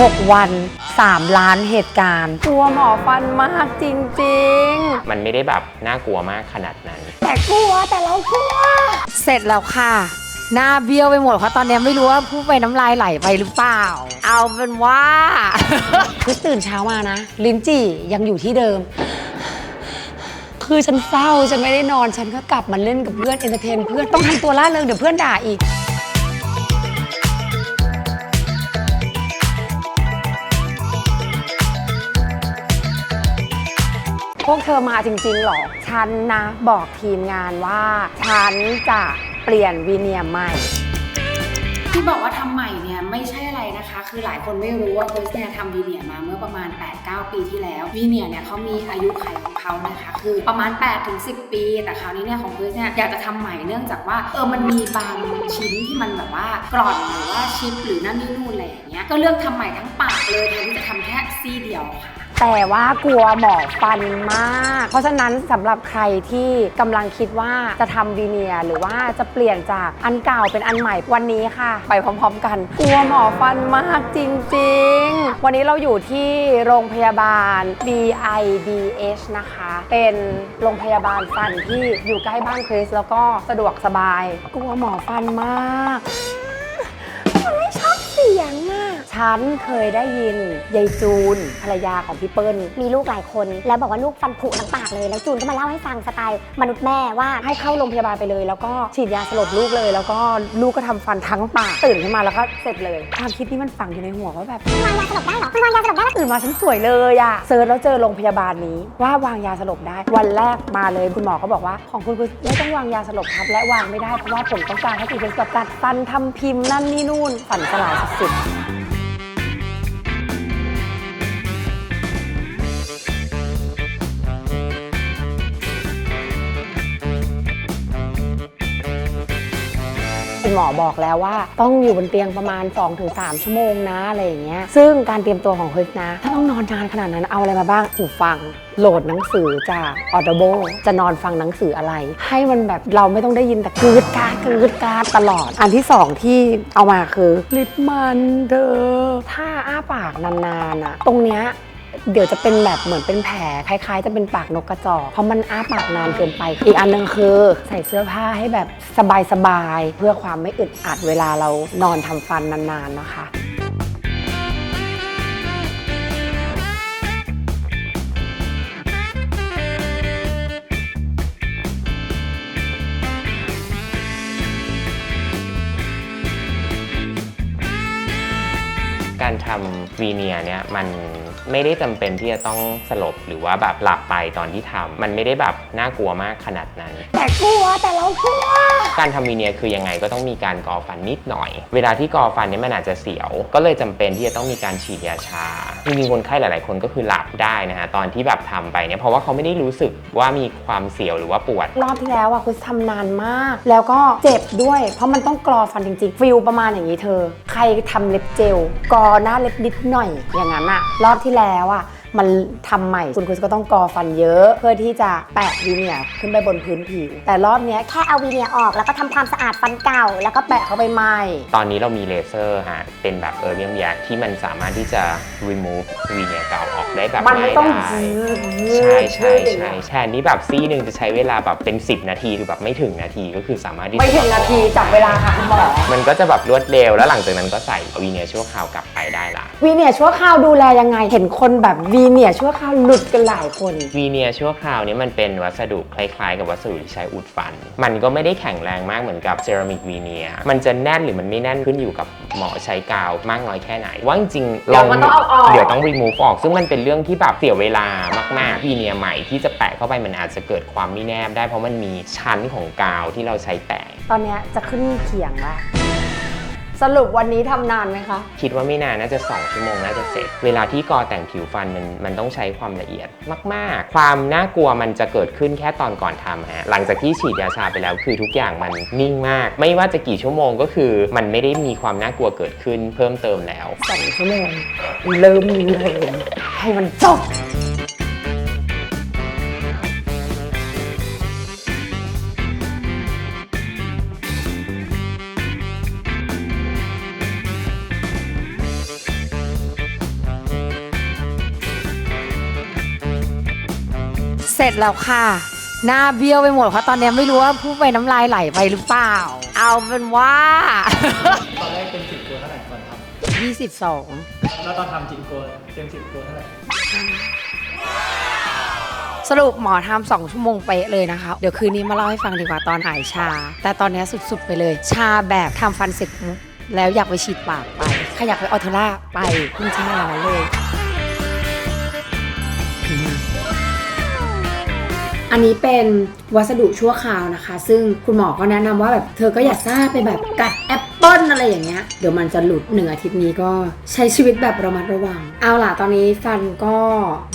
6 วัน 3 ล้านเหตุการณ์กลัวหมอฟันมากจริง มันไม่ได้แบบน่ากลัวมากขนาดนั้น ๆ แต่กลัวแต่เรากลัว เสร็จแล้วค่ะ หน้าเบี้ยวไปหมดเพราะตอนนี้ไม่รู้ว่าผู้ไปน้ำลายไหลไปหรือเปล่า เอาเป็นว่า คือตื่นเช้ามานะ ลิ้นจี่ยังอยู่ที่เดิม คือฉันเศร้าฉันไม่ได้นอนฉันก็กลับมาเล่นกับเพื่อนเอนเตอร์เทนเพื่อนต้องทำตัวล่าเริงเดี๋ยวเพื่อนด่าอีก วกเธอมาจริงๆหรอ ฉันนะบอกทีมงานว่า ฉันจะเปลี่ยนวีเนียใหม่ ที่บอกว่าทำใหม่เนี่ยไม่ใช่อะไรนะคะ คือหลายคนไม่รู้ว่าเฟิร์สเนี่ยทำวีเนียมาเมื่อประมาณ 8-9 ปีที่แล้ววีเนียเนี่ยเขามีอายุขของเขานะคะ คือประมาณ 8-10 ปี แต่คราวนี้เนี่ยของเฟิร์สเนี่ยอยากจะทำใหม่เนื่องจากว่าเออมันมีบางชิ้นที่มันแบบว่ากร่อนหรือว่าชิปหรือนั่นนี่นู่นอะไรอย่างเงี้ยก็เลือกทำใหม่ทั้งปากเลยแทนที่จะทำแค่ซี่เดียวค่ะ แต่ว่ากลัวหมอฟันมาก เพราะฉะนั้นสำหรับใครที่กำลังคิดว่าจะทำวีเนียร์หรือว่าจะเปลี่ยนจากอันเก่าเป็นอันใหม่วันนี้ค่ะ ไปพร้อมๆกัน กลัวหมอฟันมากจริงๆ วันนี้เราอยู่ที่โรงพยาบาล BIDH นะคะ เป็นโรงพยาบาลฟันที่อยู่ใกล้บ้านคริสแล้วก็สะดวกสบาย กลัวหมอฟันมาก ฉันเคยได้ยินยายจูนภรรยาของพี่เปิ้ลมีลูกหลายคน แล้วบอกว่าลูกฟันผุทั้งปากเลย แล้วจูนก็มาเล่าให้ฟังสไตล์มนุษย์แม่ว่าให้เข้าโรงพยาบาลไปเลย แล้วก็ฉีดยาสลบลูกเลย แล้วก็ลูกก็ทำฟันทั้งปากตื่นขึ้นมาแล้วก็เสร็จเลยความคิดนี้มันฝังอยู่ในหัวว่าแบบวางยาสลบได้เหรอวางยาสลบได้เหรอตื่นมาฉันสวยเลยอะเซิร์ชแล้วเจอโรงพยาบาลนี้ว่าวางยาสลบได้ วันแรกมาเลยคุณหมอก็บอกว่า ของคุณคือไม่ต้องวางยาสลบครับและวางไม่ได้เพราะว่าผมต้องการให้คุณเป็นกับกัดฟันทำพิมพ์นั่นนี่นู่นฝันสลายสุดๆ คุณหมอบอกแล้วว่า ต้องอยู่บนเตียงประมาณ 2-3 ชั่วโมงนะอะไรอย่างเงี้ยซึ่งการเตรียมตัวของเฮิร์กนะ ถ้าต้องนอนนานขนาดนั้นเอาอะไรมาบ้างหูฟังโหลดหนังสือจาก Audible จะนอนฟังหนังสืออะไร ให้มันแบบเราไม่ต้องได้ยินแต่กรีดกรารกรีดกรารตลอด อันที่สองที่เอามาคือลิปมันเดอถ้าอ้าปากนานๆอะตรงเนี้ย เดี๋ยวจะเป็นแบบเหมือนเป็นแผลคล้ายๆ จะเป็นปากนกกระจอกเพราะมันอ้าปากนานเกินไป อีกอันหนึงคือ ใส่เสื้อผ้าให้แบบสบายๆเพื่อความไม่อึดอัดเวลาเรานอนทำฟันนานๆนะคะการทำวีเนียเนี่ยมัน ไม่ได้จำเป็นที่จะต้องสลบหรือว่าแบบหลับไปตอนที่ทำมันไม่ได้แบบน่ากลัวมากขนาดนั้น แต่กลัวแต่เรากลัว การทำวีเนียร์คือยังไงก็ต้องมีการกอฟันนิดหน่อย เวลาที่กอฟันเนี่ยมันอาจจะเสียว ก็เลยจำเป็นที่จะต้องมีการฉีดยาชาจริงๆคนไข้หลาย ๆ คนก็คือหลับได้นะฮะตอนที่แบบทำไปเนี่ยเพราะว่าเขาไม่ได้รู้สึกว่ามีความเสียวหรือว่าปวด รอบที่แล้วอะคุณทำนานมาก แล้วก็เจ็บด้วย เพราะมันต้องกรอฟันจริงๆฟิลประมาณอย่างนี้เธอ ใครทำเล็บเจลกอหน้าเล็บนิดหน่อยอย่างนั้นอะรอบที่แล้วอะ มันทำใหม่ คุณคุณก็ต้องกอฟันเยอะ เพื่อที่จะแปะวีเนียร์ขึ้นไปบนพื้นผิว แต่รอบเนี้ยแค่เอาวีเนียร์ออกแล้วก็ทำความสะอาดฟันเก่า แล้วก็แปะเข้าไปใหม่ ตอนนี้เรามีเลเซอร์ฮะเป็นแบบเออร์เบียมแยกที่มันสามารถที่จะ remove วีเนียร์เก่าออกได้แบบมันไม่ง่ายต้องดายยืใช่ดใช่ยืดใช่แทนที่แบบซี่หนึ่งจะใช้เวลาแบบเป็น 10 นาทีหรือแบบไม่ถึงนาทีก็คือสามารถที่จะไม่ถึงนาทีจับเวลาค่ะคุณหมอมันก็จะแบบรวดเร็วแล้วหลังจากนั้นก็ใส่วีเนียร์ชั่วคราวกลับไปได้ละวีเนียร์ชั่วคราวดูแลยังไงเห็นคนแบบวีเนียร์ชั่วคราวหลุดกันหลายคน วีเนียร์ชั่วคราวนี้มันเป็นวัสดุคล้ายๆ กับวัสดุที่ใช้อุดฟัน มันก็ไม่ได้แข็งแรงมากเหมือนกับเซรามิกวีเนียร์มันจะแน่นหรือมันไม่แน่นขึ้นอยู่กับหมอใช้กาวมากน้อยแค่ไหน ว่าจริงๆเดี๋ยวมันต้องเอาออก เดี๋ยวต้อง remove ออก ซึ่งมันเป็นเรื่องที่แบบเสียเวลามากๆวีเนียร์ใหม่ที่จะแปะเข้าไปมันอาจจะเกิดความไม่แนบได้เพราะมันมีชั้นของกาวที่เราใช้แปะ ตอนเนี้ยจะขึ้นเขียงละ สรุปวันนี้ทำนานไหมคะ คิดว่าไม่นานน่าจะ 2 ชั่วโมงน่าจะเสร็จ เวลาที่กอแต่งผิวฟันมันมันต้องใช้ความละเอียดมาก ๆ ความน่ากลัวมันจะเกิดขึ้นแค่ตอนก่อนทำฮะหลังจากที่ฉีดยาชาไปแล้วคือทุกอย่างมันนิ่งมาก ไม่ว่าจะกี่ชั่วโมงก็คือ มันไม่ได้มีความน่ากลัวเกิดขึ้นเพิ่มเติมแล้ว สองชั่วโมงเริ่มเลยให้มันจบ ร็จแล้วค่ะ หน้าเบี้ยวไปหมดเพราะตอนนี้ไม่รู้ว่าพูดไปน้ำลายไหลไปหรือเปล่า เอาเป็นว่า ตอนแรกเต็มสิบตัวเท่าไหร่ก่อนท22ำแล้วตอนทำจริงตัวเต็มสิบตัวเท่าไหร่สรุปหมอทำสองชั่วโมงเป๊ะเลยนะคะ เดี๋ยวคืนนี้มาเล่าให้ฟังดีกว่าตอนหายชา แต่ตอนนี้สุดๆไปเลย ชาแบบทำฟันเสร็จปุ๊บแล้วอยากไปฉีดปากไปใครอยากไปออเทอร่าไปคุณชาอย่างนั้นเลย อันนี้เป็นวัสดุชั่วคราวนะคะ ซึ่งคุณหมอก็แนะนำว่าแบบเธอก็อย่าซ่าไปแบบกัดแอป อะไรอย่างเงี้ยเดี๋ยวมันจะหลุดหนึ่งอาทิตย์นี้ก็ใช้ชีวิตแบบระมัดระวัง เอาล่ะตอนนี้ฟันก็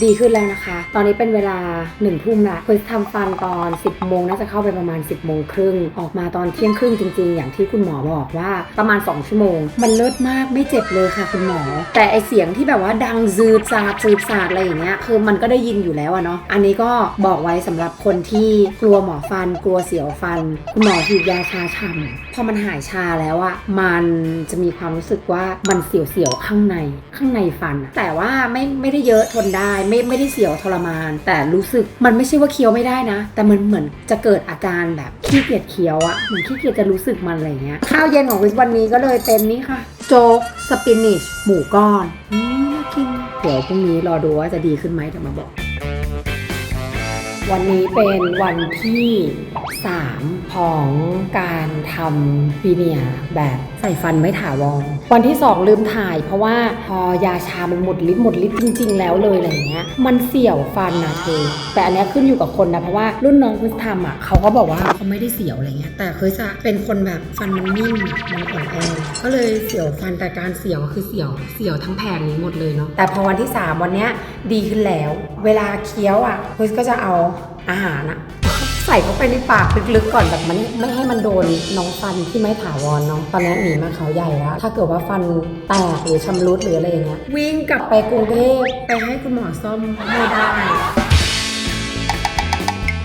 ดีขึ้นแล้วนะคะ ตอนนี้เป็นเวลาหนึ่งทุ่มละเคยทำฟันตอน 10โมงน่าจะเข้าไปประมาณ 10โมงครึ่งออกมาตอนเที่ยงครึ่งจริง ๆ อย่างที่คุณหมอบอกว่าประมาณ 2 ชั่วโมง มันเลิศมากไม่เจ็บเลยค่ะคุณหมอ แต่ไอเสียงที่แบบว่าดังซืดซาดซืดซาดอะไรอย่างเงี้ยคือมันก็ได้ยินอยู่แล้วอะเนาะอันนี้ก็บอกไว้สำหรับคนที่กลัวหมอฟัน กลัวเสียวฟัน คุณหมอฉีดยาชาชำพอมันหายชาแล้วอะมันจะมีความรู้สึกว่ามันเสียวๆข้างในข้างในฟันอะแต่ว่าไม่ไม่ได้เยอะทนได้ไม่ไม่ได้เสียวทรมาน แต่รู้สึกมันไม่ใช่ว่าเคี้ยวไม่ได้นะ แต่มันเหมือนจะเกิดอาการแบบขี้เกียจเคี้ยวอะเหมือนขี้เกียจจะรู้สึกมันอะไรเงี้ยข้าวเย็นของวิสวันนี้ก็เลยเป็นนี่ค่ะ โจ๊กสปินิชหมูก้อนอืมน่ากินเดี๋ยวพรุ่งนี้รอดูว่าจะดีขึ้นไหมเดี๋ยวมาบอก วันนี้เป็นวันที่3 ของการทำวีเนียแบบใส่ฟันไม่ถาวรวันที่ 2 ลืมถ่าย เพราะว่าพอยาชามันหมดฤทธิ์หมดฤทธิ์จริง ๆ แล้วเลยอะไรเงี้ยมันเสี่ยวฟันนะเธอแต่อันนี้ขึ้นอยู่กับคนนะเพราะว่ารุ่นน้องคุณทำอะเขาก็บอกว่าเขาไม่ได้เสียวอะไรเงี้ยแต่เคยจะเป็นคนแบบฟันมันนิ่มมันอ่อนแอก็เลยเสียวฟันแต่การเสียวคือเสียวเสียวทั้งแผงนี้หมดเลยเนาะแต่พอวันที่ 3 วันเนี้ยดีขึ้นแล้ว เวลาเคี้ยวอะคุณก็จะเอาอาหารอะ ใส่เข้าไปในปากลึกๆก่อนแบบมันไม่ให้มันโดนน้องฟันที่ไม่ถาวรเนาะตอนนี้หนีมาเขาใหญ่แล้ว ถ้าเกิดว่าฟันแตกหรือชำรุดหรืออะไรอย่างเงี้ยวิ่งกลับไปกรุงเทพไปให้คุณหมอซ่อมไม่ได้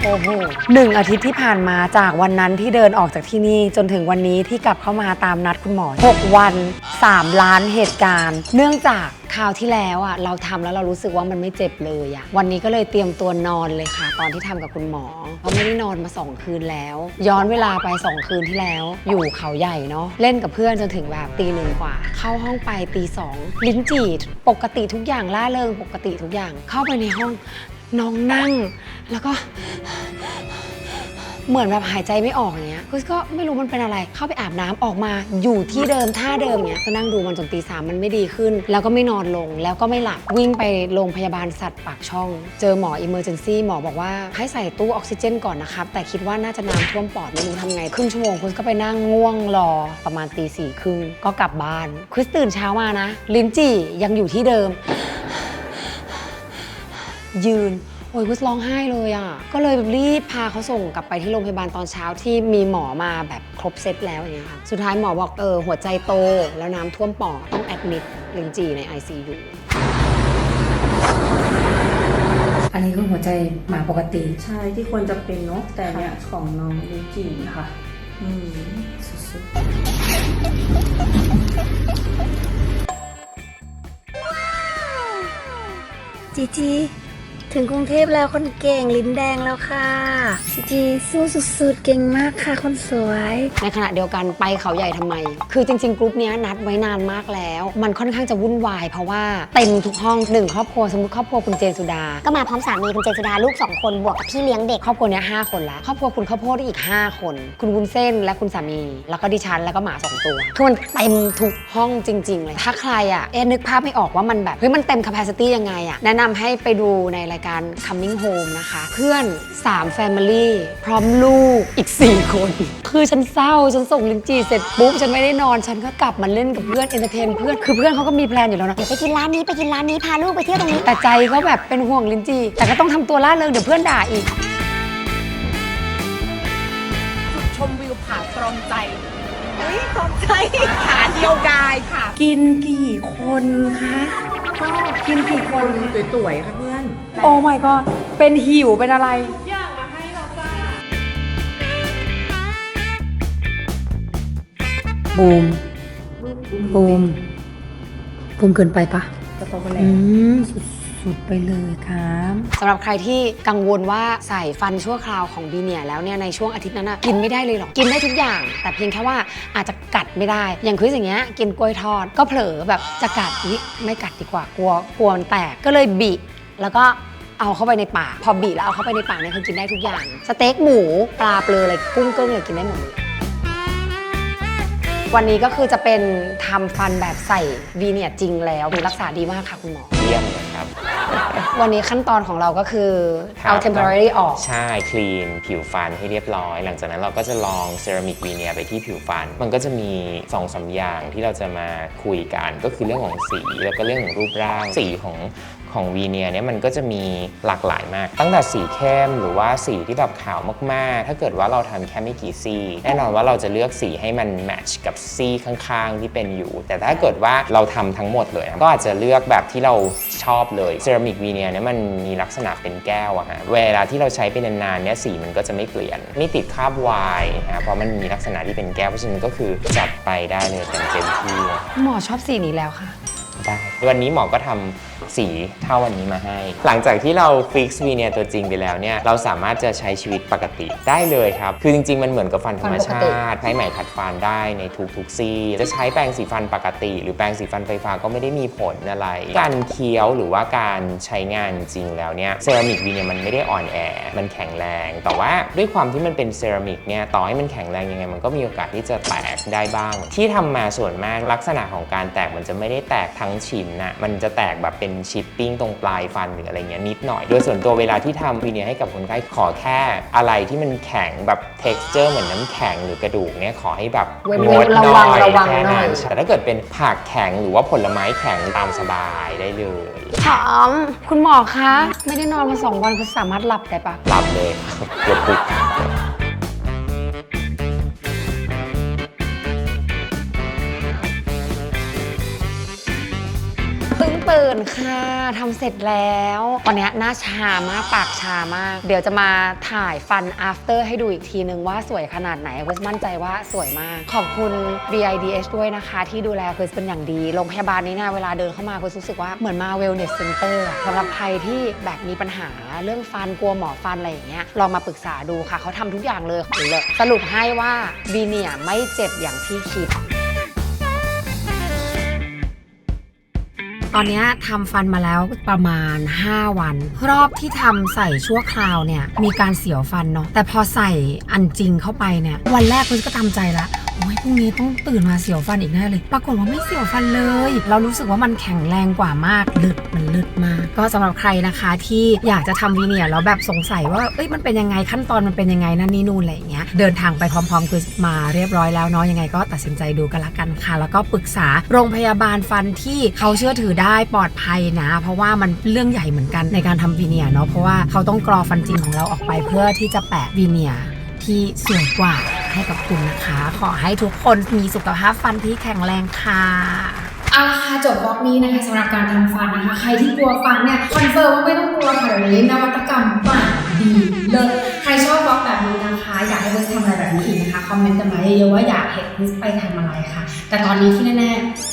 โอ้โหหนึ่งอาทิตย์ที่ผ่านมาจากวันนั้นที่เดินออกจากที่นี่จนถึงวันนี้ที่กลับเข้ามาตามนัดคุณหมอ 6 วัน 3 ล้านเหตุการณ์ เนื่องจากคราวที่แล้วอะเราทำแล้วเรารู้สึกว่ามันไม่เจ็บเลยอะวันนี้ก็เลยเตรียมตัวนอนเลยค่ะ ตอนที่ทำกับคุณหมอ เพราะไม่ได้นอนมา 2 คืนแล้ว ย้อนเวลาไป 2 คืนที่แล้ว อยู่เขาใหญ่เนาะเล่นกับเพื่อนจนถึงแบบตีหนึ่งกว่า เข้าห้องไปตีสองลิ้นจี่ปกติทุกอย่างล่าเริงปกติทุกอย่าง เข้าไปในห้อง น้องนั่ง แล้วก็ เหมือนแบบหายใจไม่ออกอย่างเงี้ยคือก็ไม่รู้มันเป็นอะไร เข้าไปอาบน้ำออกมา อยู่ที่เดิมท่าเดิมเงี้ยก็นั่งดูมันจนตีสามมันไม่ดีขึ้น แล้วก็ไม่นอนลงแล้วก็ไม่หลับวิ่งไปโรงพยาบาลสัตว์ปากช่อง เจอหมออิมเมอร์เจนซี่หมอบอกว่าให้ใส่ตู้ออกซิเจนก่อนนะครับ แต่คิดว่าน่าจะน้ำท่วมปอดไม่รู้ทำไงครึ่งชั่วโมงคุณก็ไปนั่งง่วงรอประมาณตีสี่ครึ่งก็กลับบ้านคริสตื่นเช้ามานะ ลิ้นจี่ยังอยู่ที่เดิม ยืน โอ้ยคุสร้องไห้เลยอะ ก็เลยแบบรีบพาเขาส่งกลับไปที่โรงพยาบาลตอนเช้าที่มีหมอมาแบบครบเซตแล้วอย่างเงี้ยค่ะ สุดท้ายหมอบอกเออหัวใจโต แล้วน้ำท่วมปอดต้องแอดมิดลินจีใน ICU อันนี้คือหัวใจหมาปกติ ใช่ที่ควรจะเป็นเนาะแต่เนี่ยของน้องลินจีค่ะ อืมสุดจีจี ถึงกรุงเทพแล้วคนเก่งลิ้นแดงแล้วค่ะจีจีสู้สุดๆ เก่งมากค่ะคนสวย ในขณะเดียวกันไปเขาใหญ่ทำไม คือจริงๆกรุ๊ปเนี้ยนัดไว้นานมากแล้ว มันค่อนข้างจะวุ่นวาย เพราะว่าเต็มทุกห้องหนึ่งครอบครัวสมมติครอบครัวคุณเจนสุดา ก็มาพร้อมสามีคุณเจนสุดาลูกสองคนบวกกับพี่เลี้ยงเด็กครอบครัวเนี้ยห้าคนละครอบครัวคุณข้าวโพดอีก 5 คน คุณวุ้นเส้นและคุณสามี แล้วก็ดิฉันแล้วก็หมาสองตัวคือมันเต็มทุกห้องจริง ๆ เลยถ้าใครอะเอ๊ะนึกภาพไม่ออกว่ามันแบบเฮ้ยมันเต็ม capacity ยังไงอะแนะนำให้ไปดูในรายการ coming home นะคะ เพื่อน 3 family พร้อมลูกอีก 4 คน คือฉันเศร้า ฉันส่งลินจีเสร็จปุ๊บ ฉันไม่ได้นอน ฉันก็กลับมาเล่นกับเพื่อนเอนเตอร์เทนเพื่อน คือเพื่อนเขาก็มีแพลนอยู่แล้วนะ เดี๋ยวไปกินร้านนี้ไปกินร้านนี้พาลูกไปเที่ยวตรงนี้ แต่ใจก็แบบเป็นห่วงลินจีแต่ก็ต้องทำตัวล่าเริงเดี๋ยวเพื่อนด่าอีก ชมวิวผาตรอมใจเฮ้ยตรอมใจ ขาเดียวกายค่ะ กินกี่คนคะ ก็กินกี่คนสวยๆค่ะเพื่อน โอ้ my god เป็นหิวเป็นอะไร บูมบูมบูมเกินไปปะจะโตกันแล้อืวม สุดๆ ไปเลยครับสำหรับใครที่กังวลว่าใส่ฟันชั่วคราวของบีเนียแล้วเนี่ยในช่วงอาทิตย์นั้นนะกินไม่ได้เลยหรอกกินได้ทุกอย่าง แต่เพียงแค่ว่าอาจจะกัดไม่ได้ อย่างคืออย่างเงี้ยกินกล้วยทอดก็เผลอแบบจะกัดอีไม่กัดดีกว่ากลัวกลัวมันแตกก็เลยบิแล้วก็เอาเข้าไปในปากพอบีแล้วเอาเข้าไปในปากเนี่ยคือกินได้ทุกอย่าง สเต็กหมูปลาเปลืออะไรกุ้งเกิ้งเลยกินได้หมดเลย วันนี้ก็คือจะเป็นทำฟันแบบใส่วีเนียจริงแล้วดูรักษาดีมากค่ะคุณหมอ เยี่ยมเลยครับ วันนี้ขั้นตอนของเราก็คือครับ เอา temporary ออก ใช่คลีนผิวฟันให้เรียบร้อย หลังจากนั้นเราก็จะลองเซรามิกวีเนียไปที่ผิวฟัน มันก็จะมี2อสาอย่างที่เราจะมาคุยกัน ก็คือเรื่องของสีแล้วก็เรื่องของรูปร่าง สีของ ของวีเนียเนี่ยมันก็จะมีหลากหลายมาก ตั้งแต่สีเข้มหรือว่าสีที่แบบขาวมากๆ ถ้าเกิดว่าเราทำแค่ไม่กี่ซี่แน่นอนว่าเราจะเลือกสีให้มันแมทช์กับซี่ข้างๆ ที่เป็นอยู่ แต่ถ้าเกิดว่าเราทำทั้งหมดเลย ก็อาจจะเลือกแบบที่เราชอบเลยเซรามิกวีเนียเนี่ยมันมีลักษณะเป็นแก้วอะฮะเวลาที่เราใช้ไปนานๆเนี่ยสีมันก็จะไม่เปลี่ยน ไม่ติดคราบวายนะเพราะมันมีลักษณะที่เป็นแก้วเพราะฉะนั้นก็คือจัดไปได้เลยเต็มเต็มๆที่หมอชอบสีนี้แล้วค่ะ ได้ วันนี้หมอก็ทำสีเท่าวันนี้มาให้ หลังจากที่เราฟิกซ์วีเนียตัวจริงไปแล้วเนี่ยเราสามารถจะใช้ชีวิตปกติได้เลยครับ คือจริง ๆ มันเหมือนกับฟันธรรมชาฟันปกติติ ใช้ไหมขัดฟันได้ในทุกๆซี่ จะใช้แปรงสีฟันปกติ หรือแปรงสีฟันไฟฟ้าก็ไม่ได้มีผลอะไร การเคี้ยวหรือว่าการใช้งานจริงแล้วเนี่ยเซรามิกวีเนียมันไม่ได้อ่อนแอ มันแข็งแรง แต่ว่าด้วยความที่มันเป็นเซรามิกเนี่ยต่อให้มันแข็งแรงยังไง มันก็มีโอกาสที่จะแตกได้บ้าง ที่ทำมาส่วนมากลักษณะของการแตกมันจะไม่ได้แตกทั้งชิ้นนะมันจะแตกแบบเป็นชิปปิ้งตรงปลายฟันหรืออะไรเงี้ยนิดหน่อย โดยส่วนตัวเวลาที่ทำวีเนียให้กับคนไข้ขอแค่อะไรที่มันแข็งแบบ texture เหมือนน้ำแข็งหรือกระดูกเนี่ยขอให้แบบเว้นงดระหวัน่งอยระวังแค่หน่นั้อยนแต่ถ้าเกิดเป็นผักแข็งหรือว่าผลไม้แข็งตามสบายได้เลยถามคุณหมอคะ ไม่ได้นอนมาสองวันคือสามารถหลับได้ปะหลับเลยเกือบปลุ ตื่นค่ะทำเสร็จแล้ว ตอนนี้หน้าชามากปากชามาก เดี๋ยวจะมาถ่ายฟัน after ให้ดูอีกทีนึงว่าสวยขนาดไหนคริสมั่นใจว่าสวยมาก ขอบคุณ BIDH ด้วยนะคะ ที่ดูแลคริสเป็นอย่างดี โรงพยาบาลนี้นะเวลาเดินเข้ามาคริสรู้สึกว่าเหมือนมา wellness center สำหรับใครที่แบบมีปัญหาเรื่องฟันกลัวหมอฟันอะไรอย่างเงี้ยลองมาปรึกษาดูค่ะเขาทำทุกอย่างเลยเลยสรุปให้ว่าบีเนียไม่เจ็บอย่างที่คิด ตอนนี้ทำฟันมาแล้วประมาณ 5 วัน รอบที่ทำใส่ชั่วคราวเนี่ยมีการเสียวฟันเนาะแต่พอใส่อันจริงเข้าไปเนี่ยวันแรกคุณก็ทำใจละ พรุ่งนี้ต้องตื่นมาเสียวฟันอีกแน่เลย ปรากฏว่าไม่เสียวฟันเลย เรารู้สึกว่ามันแข็งแรงกว่ามากลึดมันลึดมาก ก็สำหรับใครนะคะที่อยากจะทำวีเนียร์แล้วแบบสงสัยว่าเอ้ยมันเป็นยังไงขั้นตอนมันเป็นยังไงนั่นนี่นู่นอะไรอย่างเงี้ยเดินทางไปพร้อมๆคือมาเรียบร้อยแล้วเนาะยังไงก็ตัดสินใจดูกันละกันค่ะ แล้วก็ปรึกษาโรงพยาบาลฟันที่เขาเชื่อถือได้ปลอดภัยนะ เพราะว่ามันเรื่องใหญ่เหมือนกันในการทำวีเนียร์เนาะเพราะว่าเขาต้องกรอฟันจริงของเราออกไปเพื่อที่จะแปะวีเนียร์ที่สวยกว่า ให้กับคุณนะคะ ขอให้ทุกคนมีสุขภาพฟันที่แข็งแรงค่ะเอาละค่ะจบบล็อกนี้นะคะสำหรับการทำฟันนะคะ ใครที่กลัวฟันเนี่ยคอนเฟิร์มว่าไม่ต้องกลัวค่ะเดี๋ยวนี้นวัตกรรมปากดีเลิศใครชอบบล็อกแบบนี้นะคะ อยากให้เบสทำอะไรแบบนี้อีกนะคะคอมเมนต์กันมาเยอะๆว่าอยากเห็นเบสไปทำอะไรค่ะ แต่ตอนนี้ที่แน่ๆ